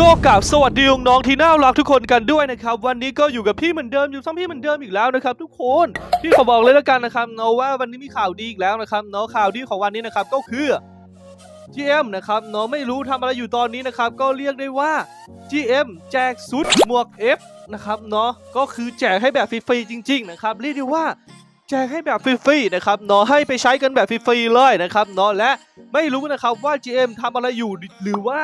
ก็กราบสวัสดีน้องๆที่น่ารักทุกคนกันด้วยนะครับ วันนี้ก็อยู่กับพี่เหมือนเดิมอยู่ซ้ำพี่เหมือนเดิมอีกแล้วนะครับ ทุกคนพี่ขอบอกเลยแล้วกันนะครับเนาะว่าวันนี้มีข่าวดีอีกแล้วนะครับเนาะข่าวดีของวันนี้นะครับก็คือ GM นะครับเนาะไม่รู้ทำอะไรอยู่ตอนนี้นะครับ ก็เรียกได้ว่า GM แจกซุดหมวก F นะครับเนาะก็คือแจกให้แบบฟรีๆจริง ๆ นะครับ เรียกได้ว่าแจกให้แบบฟรีๆนะครับเนาะให้ไปใช้กันแบบฟรีๆเลยนะครับเนาะและไม่รู้นะครับว่า GM ทำอะไรอยู่หรือว่า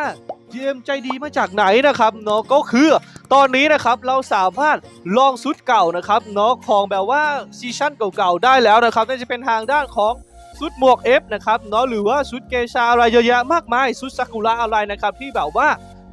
เยี่ยมใจดีมาจากไหนนะครับเนาะก็คือตอนนี้นะครับเราสามารถลองซุดเก่านะครับเนาะของแบบว่าซีชั่นเก่าๆได้แล้วนะครับน่าจะเป็นทางด้านของซุดหมวก F นะครับเนาะหรือว่าซุดเกชาอะไรเยอะแยะมากมายซุดซากุระอะไรนะครับที่แบบว่า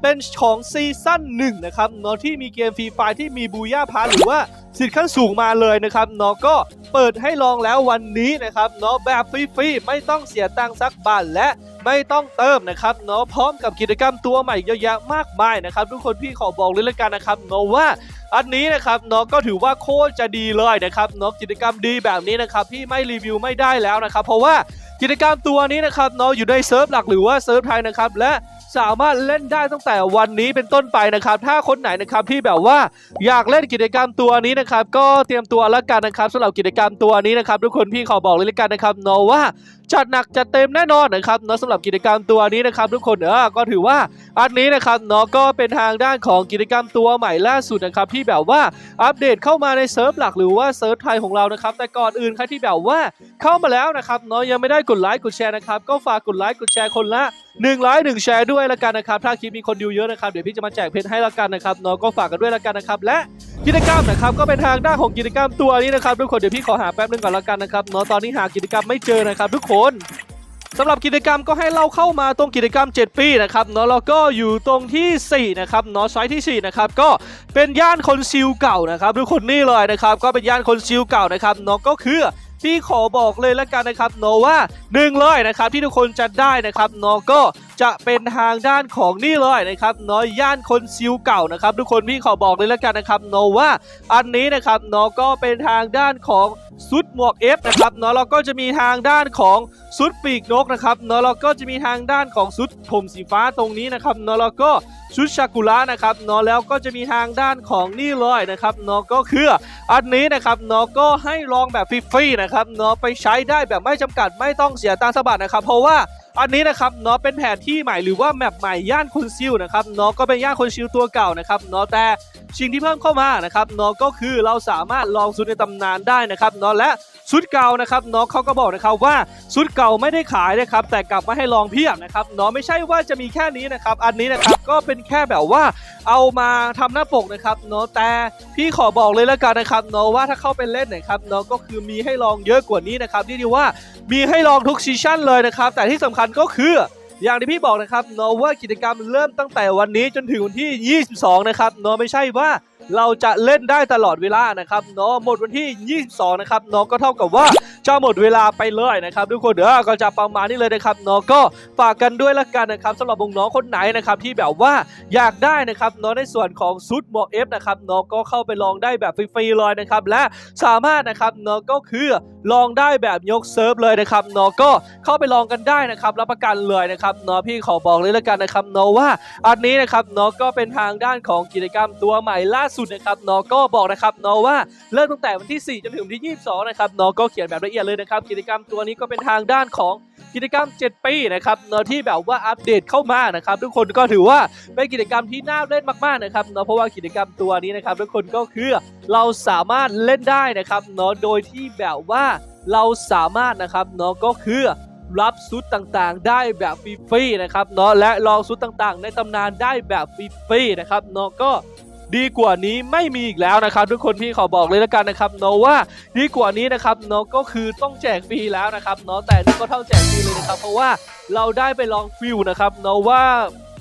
เป็นของซีซั่นหนึ่งนะครับเนาะที่มีเกมฟรีไฟที่มีบูย่าพาหรือว่าสิทธิ์ขั้นสูงมาเลยนะครับเนาะก็เปิดให้ลองแล้ววันนี้นะครับเนาะแบบฟรีๆไม่ต้องเสียตังค์สักบาทและไม่ต้องเติมนะครับเนาะพร้อมกับกิจกรรมตัวใหม่เยอะแยะมากมายนะครับทุกคนพี่ขอบอกเลยละกันนะครับเนาะว่าอันนี้นะครับเนาะก็ถือว่าโคตรจะดีเลยนะครับเนาะกิจกรรมดีแบบนี้นะครับพี่ไม่รีวิวไม่ได้แล้วนะครับเพราะว่า กิจกรรมตัวนี้นะครับเนาะอยู่ในเซิร์ฟหลักหรือว่าเซิร์ฟไทยนะครับและสามารถเล่นได้ตั้งแต่วันนี้เป็นต้นไปนะครับ ถ้าคนไหนนะครับที่แบบว่าอยากเล่นกิจกรรมตัวนี้นะครับ ก็เตรียมตัวแล้วกันนะครับสำหรับกิจกรรมตัวนี้นะครับ ทุกคนพี่ขอบอกเลยละกันนะครับเนาะว่า จัดหนักจัดเต็มแน่นอนนะครับเนาะสำหรับกิจกรรมตัวนี้นะครับทุกคนเออก็ถือว่าอันนี้นะครับเนาะก็เป็นทางด้านของกิจกรรมตัวใหม่ล่าสุดนะครับที่แบบว่าอัปเดตเข้ามาในเซิร์ฟหลักหรือว่าเซิร์ฟไทยของเรานะครับแต่ก่อนอื่นใครที่แบบว่าเข้ามาแล้วนะครับเนาะยังไม่ได้กดไลค์กดแชร์นะครับก็ฝากกดไลค์กดแชร์คนละ 1ไลค์1แชร์ด้วยละกันนะครับ ถ้าคลิปมีคนดูเยอะนะครับ เดี๋ยวพี่จะมาแจกเพชรให้ละกันนะครับเนาะก็ฝากกันด้วยละกันนะครับ และกิจกรรมนะครับ ก็เป็นทางด้านของกิจกรรมตัวนี้นะครับทุกคน เดี๋ยวพี่ขอหาแป๊บนึงก่อนละกันนะครับเนาะตอนนี้หากิจกรรมไม่เจอนะครับ ทุกคนสำหรับกิจกรรมก็ให้เราเข้ามาตรงกิจกรรม 7 ปีนะครับเนาะแล้วก็อยู่ตรงที่4นะครับเนาะไซต์ที่4นะครับก็เป็นย่านคนซิลเก่านะครับทุกคนนี่เลยนะครับก็เป็นย่านคนซิลเก่านะครับเนาะก็คือ พี่ขอบอกเลยละกันนะครับเนาะว่าหนึ่งเลยนะครับที่ทุกคนจะได้นะครับเนาะก็จะเป็นทางด้านของนี่เลยนะครับเนาะย่านคนซิลเก่านะครับทุกคนพี่ขอบอกเลยและกันนะครับเนาะว่าอันนี้นะครับเนาะก็เป็นทางด้านของซุดหมวก F นะครับเนาะเราก็จะมีทางด้านของซุดปีกนกนะครับเนาะเราก็จะมีทางด้านของซุดผมสีฟ้าตรงนี้นะครับเนาะแล้วก็ชุดชากุระนะครับเนาะแล้วก็จะมีทางด้านของนี่เลยนะครับเนาะก็คืออันนี้นะครับเนาะก็ให้ลองแบบฟรีๆนะครับเนาะไปใช้ได้แบบไม่จำกัดไม่ต้องเสียตังค์สบัตนะครับ เพราะว่า อันนี้นะครับเนาะเป็นแผนที่ใหม่หรือว่าแมปใหม่ย่านคนซิลนะครับเนาะก็เป็นย่านคนซิลตัวเก่านะครับเนาะแต่สิ่งที่เพิ่มเข้ามานะครับเนาะก็คือเราสามารถลองซุดในตำนานได้นะครับเนาะและ ซุดเก่านะครับเนาะเขาก็บอกนะครับว่าซุดเก่าไม่ได้ขายนะครับแต่กลับมาให้ลองเพียบนะครับเนาะไม่ใช่ว่าจะมีแค่นี้นะครับอันนี้นะครับก็เป็นแค่แบบว่าเอามาทำหน้าปกนะครับเนาะแต่พี่ขอบอกเลยแล้วกันนะครับเนาะว่าถ้าเข้าไปเล่นนะครับเนาะก็คือมีให้ลองเยอะกว่านี้นะครับที่ดีว่ามีให้ลองทุกซีชั่นเลยนะครับแต่ที่สำคัญก็คืออย่างที่พี่บอกนะครับเนาะว่ากิจกรรมเริ่มตั้งแต่วันนี้จนถึงวันที่ 22 นะครับเนาะไม่ใช่ว่า เราจะเล่นได้ตลอดเวลานะครับเนาะหมดวันที่ 22 นะครับเนาะก็เท่ากับว่าจะหมดเวลาไปเลยนะครับทุกคนเดี๋ยวก็จะประมาณนี้เลยนะครับเนาะก็ฝากกันด้วยละกันนะครับสำหรับน้องคนไหนนะครับที่แบบว่าอยากได้นะครับเนาะในส่วนของซุดหมอเอฟนะครับเนาะก็เข้าไปลองได้แบบฟรีๆเลยนะครับและสามารถนะครับเนาะก็คือ ลองได้แบบยกเซิร์ฟเลยนะครับเนาะก็เข้าไปลองกันได้นะครับรับประกันเลยนะครับเนาะพี่ขอบอกเลยแล้วกันนะครับเนาะว่าอันนี้นะครับเนาะก็เป็นทางด้านของกิจกรรมตัวใหม่ล่าสุดนะครับเนาะก็บอกนะครับเนาะว่าเริ่มตั้งแต่วันที่ 4 จนถึงวันที่ 22 นะครับเนาะก็เขียนแบบละเอียดเลยนะครับกิจกรรมตัวนี้ก็เป็นทางด้านของ กิจกรรม 7 ปีนะครับเนาะที่แบบว่าอัปเดตเข้ามานะครับทุกคนก็ถือว่าเป็นกิจกรรมที่น่าเล่นมากๆนะครับเนาะเพราะว่ากิจกรรมตัวนี้นะครับทุกคนก็คือเราสามารถเล่นได้นะครับเนาะโดยที่แบบว่าเราสามารถนะครับเนาะก็คือรับซุดต่างๆ ได้แบบฟรีๆนะครับเนาะและลองซุดต่างๆ ในตำนานได้แบบฟรีๆนะครับเนาะก็ ดีกว่านี้ไม่มีอีกแล้วนะครับ ทุกคนพี่ขอบอกเลยแล้วกันนะครับเนาะว่าดีกว่านี้นะครับเนาะก็คือต้องแจกฟรีแล้วนะครับเนาะแต่นี่ก็เท่าแจกฟรีเลยนะครับ เพราะว่าเราได้ไปลองฟิลนะครับเนาะว่า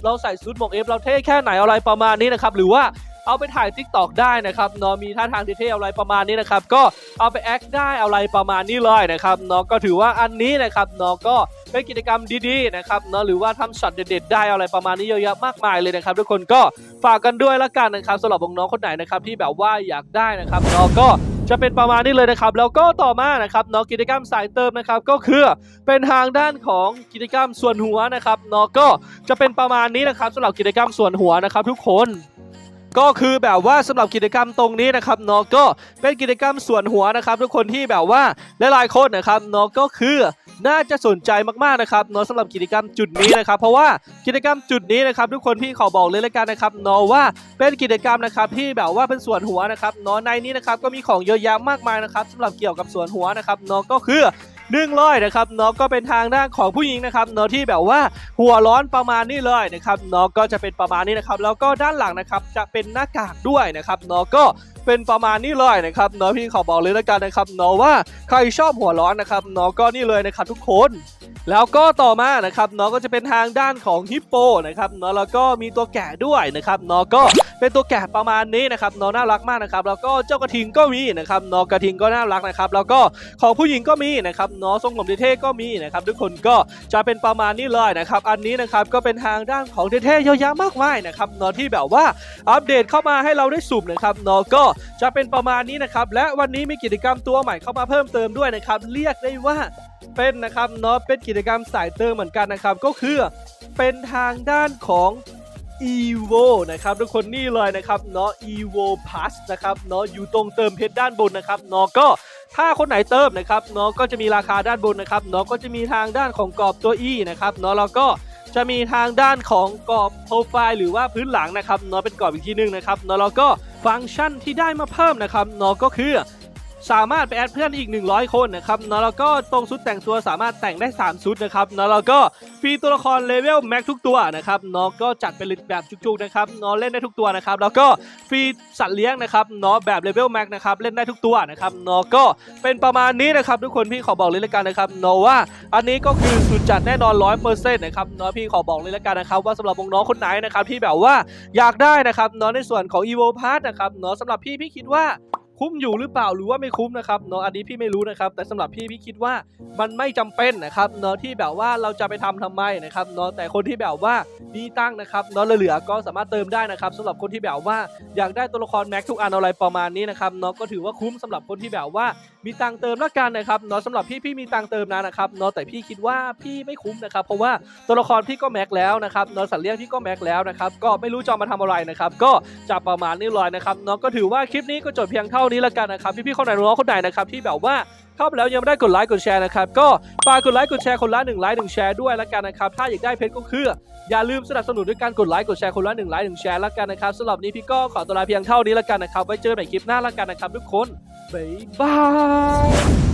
เราใส่ซุดหมวกเอฟเราเท่แค่ไหนอะไรประมาณนี้นะครับหรือว่าเอาไปถ่าย t ิ k t o k ได้นะครับเนาะมีท่าทางเท่ๆอะไรประมาณนี้นะครับ ก็เอาไปแอคได้อะไรประมาณนี้เลยนะครับเนาะก็ถือว่าอันนี้นะครับเนาะก็ เป็นกิจกรรมดีๆนะครับเนาะหรือว่าทำช็อตเด็ดๆได้อะไรประมาณนี้เยอะแยะมากมายเลยนะครับทุกคนก็ฝากกันด้วยละกันนะครับสำหรับน้องๆคนไหนนะครับที่แบบว่าอยากได้นะครับเนาะก็จะเป็นประมาณนี้เลยนะครับ แล้วก็ต่อมานะครับเนาะกิจกรรมสายเติมนะครับ ก็คือเป็นทางด้านของกิจกรรมส่วนหัวนะครับเนาะก็จะเป็นประมาณนี้นะครับสำหรับกิจกรรมส่วนหัวนะครับ ทุกคน ก็คือแบบว่าสำหรับกิจกรรมตรงนี้นะครับเนาะก็เป็นกิจกรรมส่วนหัวนะครับ ทุกคนที่แบบว่าหลายๆคนนะครับเนาะก็คือน่าจะสนใจมากๆนะครับเนาะสำหรับกิจกรรมจุดนี้นะครับ เพราะว่ากิจกรรมจุดนี้นะครับ ทุกคนพี่ขอบอกเลยละกันนะครับเนาะว่าเป็นกิจกรรมนะครับที่แบบว่าเป็นส่วนหัวนะครับเนาะในนี้นะครับก็มีของเยอะแยะมากมายนะครับสำหรับเกี่ยวกับส่วนหัวนะครับเนาะก็คือ หนึ่งร้อยนะครับเนาะก็เป็นทางด้านของผู้หญิงนะครับเนาะที่แบบว่าหัวร้อนประมาณนี้เลยนะครับเนาะก็จะเป็นประมาณนี้นะครับแล้วก็ด้านหลังนะครับจะเป็นหน้ากากด้วยนะครับเนาะก็เป็นประมาณนี้เลยนะครับเนาะพี่ขอบอกเลยแล้วกันนะครับเนาะว่าใครชอบหัวร้อนนะครับเนาะก็นี่เลยนะครับทุกคนแล้วก็ต่อมานะครับเนาะก็จะเป็นทางด้านของฮิปโปนะครับเนาะแล้วก็มีตัวแกะด้วยนะครับเนาะก็ เป็นตัวแกะประมาณนี้นะครับเนาะน่ารักมากนะครับแล้วก็เจ้ากระทิงก็มีนะครับเนาะกระทิงก็น่ารักนะครับแล้วก็ของผู้หญิงก็มีนะครับเนาะทรงผมเท่ๆก็มีนะครับทุกคนก็จะเป็นประมาณนี้เลยนะครับอันนี้นะครับก็เป็นทางด้านของเท่ๆเยอะแยะมากมายนะครับเนาะที่แบบว่าอัปเดตเข้ามาให้เราได้สุ่มนะครับเนาะก็จะเป็นประมาณนี้นะครับและวันนี้มีกิจกรรมตัวใหม่เข้ามาเพิ่มเติมด้วยนะครับเรียกได้ว่าเป็นนะครับเนาะเป็นกิจกรรมสายเติมเหมือนกันนะครับก็คือเป็นทางด้านของ evo นะครับทุกคนนี่เลยนะครับเนาะ evo plus นะครับเนาะอยู่ตรงเติมเพชรด้านบนนะครับเนาะก็ถ้าคนไหนเติมนะครับเนาะก็จะมีราคาด้านบนนะครับเนาะก็จะมีทางด้านของกรอบตัว e นะครับเนาะแล้วก็จะมีทางด้านของกรอบโปรไฟล์หรือว่าพื้นหลังนะครับเนาะเป็นกรอบอีกทีหนึงนะครับเนาะแล้วก็ฟังก์ชันที่ได้มาเพิ่มนะครับเนาะก็คือ สามารถไปแอดเพื่อนอีก 100 คนนะครับเนาะแล้วก็ตรงชุดแต่งตัวสามารถแต่งได้ 3 ชุดนะครับเนาะแล้วก็ฟรีตัวละครเลเวลแม็กทุกตัวนะครับเนาะก็จัดเป็นแบบจุกๆนะครับเนาะเล่นได้ทุกตัวนะครับแล้วก็ฟรีสัตว์เลี้ยงนะครับเนาะแบบเลเวลแม็กนะครับเล่นได้ทุกตัวนะครับเนาะก็เป็นประมาณนี้นะครับทุกคนพี่ขอบอกเลยละกันนะครับเนาะว่าอันนี้ก็คือสุดจัดแน่นอน100%นต์นะครับเนาะพี่ขอบอกเลยละกันนะครับว่าสำหรับน้องคนไหนนะครับที่แบบว่าอยากได้นะครับเนาะในส่วนของ evo pass นะครับเนาะสำหรับพี่พี่คิดว่า คุ้มอยู่หรือเปล่าหรือว่าไม่คุ้มนะครับเนาะอันนี้พี่ไม่รู้นะครับ แต่สำหรับพี่พี่คิดว่ามันไม่จำเป็นนะครับเนาะที่แบบว่าเราจะไปทำทำไมนะครับเนาะแต่คนที่แบบว่ามีตั้งนะครับเนาะเหลือๆก็สามารถเติมได้นะครับสำหรับคนที่แบบว่าอยากได้ตัวละครแม็กทุกอันอะไรประมาณนี้นะครับเนาะก็ถือว่าคุ้มสำหรับคนที่แบบว่า มีตังค์เติมและกันนะครับเนาะสำหรับพี่พี่มีตังค์เติมนะนะครับเนาะแต่พี่คิดว่าพี่ไม่คุ้มนะครับเพราะว่าตัวละครพี่ก็แม็กแล้วนะครับเนาะสัตว์เลี้ยงพี่ก็แม็กแล้วนะครับก็ไม่รู้จะเอามาทำอะไรนะครับก็จะประมาณนี้เลยนะครับเนาะก็ถือว่าคลิปนี้ก็จบเพียงเท่านี้และกันนะครับพี่ๆคนไหนน้องคนไหนนะครับที่แบบว่าเข้าไปแล้วยังไม่ได้กดไลค์กดแชร์นะครับก็ฝากกดไลค์กดแชร์คนละหนึ่งไลค์หนึ่งแชร์ด้วยและกันนะครับถ้าอยากได้เพชรก็คืออย่าลืมสนับสนุนด้วยการกดไลค์กดแชร์คนละหนึ่งไลค์หนึ่งแชร์ละกันนะครับสำหรับนี้พี่ก็ขอตัวลาเพียงเท่านี้ละกันนะครับไว้เจอใหม่คลิปหน้าละกันนะครับทุกคน บ๊ายบาย